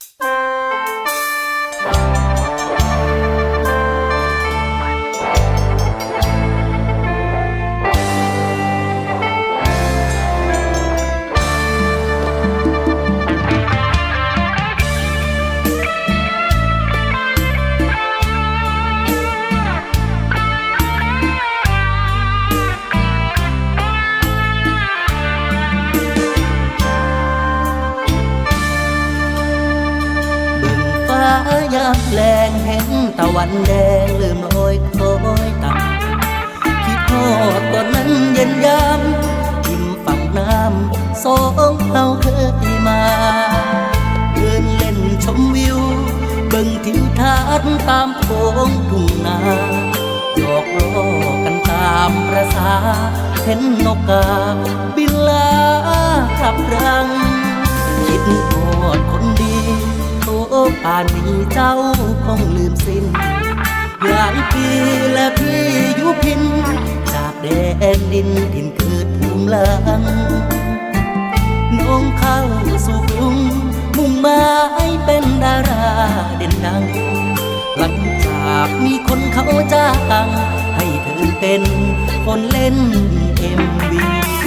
เายามแลงเห็นตะวันแดงลืมลอยคอยต่ำคิดทอดตอนนั้นเย็นยามทิมฝั่งน้ำสองเฮาเคยมาเดินเล่นชมวิวเบิ่งทิวทัศน์ตามโค้งทุ่งนาหยอกล้อกันตามประสาเห็นนกกาบินลากลับรังคิดโทษคนดีโต ป่านนี้เจ้าคงลืมสิ้นหลายปีแล้วที่อยู่พิน จากแดนดินถิ่นเกิดภูมิลังน้องเข้าสู่กรุงมุ่งหมายเป็นดาราเด่นดังหลังจากมีคนเขาจ้างให้เธอเป็นคนเล่นเอ็มวี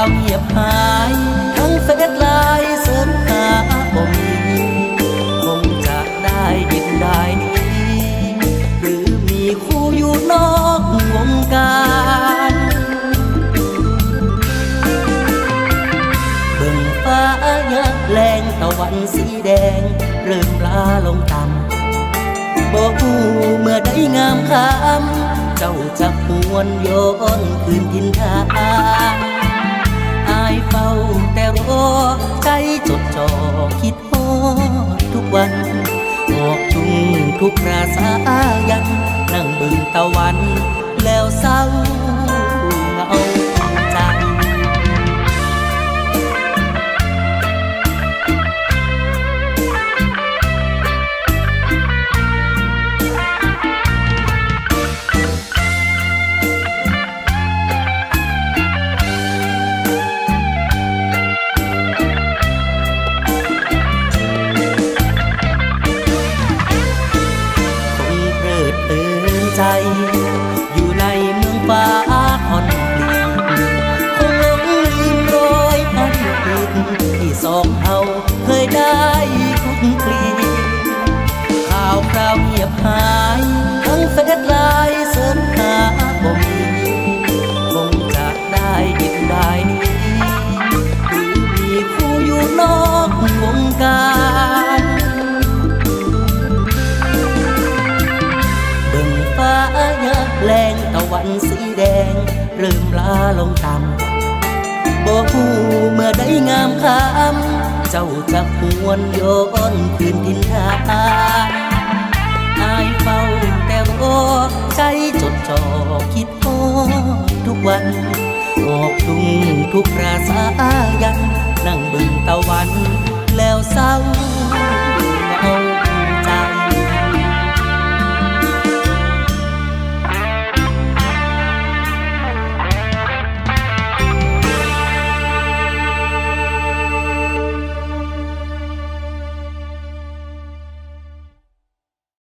าวเหียบหาย ทั้งเฟซไลน์เสิร์ชหาบ่มีคงจะได้ดินได้ดีหรือมีคู่อยู่นอกวงการเบิ่งฟ้ายักแรงตะวันสีแดง เริ่มลาลงต่ำบอกหูเมื่อได้งามคำเจ้าจะหวนย้อนคืนทินทาง ทุกราสายัน นั่งบึงตะวัน แล้วเศร้า งียบหายทั้งเฟซไลน์เสิร์ชหาบ่มีคงจะได้ดิบได้ดีหรือมีคู่อยู่นอกวงการเบิ่งฟ้ายักแรงตะวันสีแดง เริ่มลาลงต่ำบ่หูเมื่อได้งามคำเจ้าจะหวนย้อนคืนทินทาง ทุกราสายัน นั่งเบิ่งตะวัน แล้วเศร้า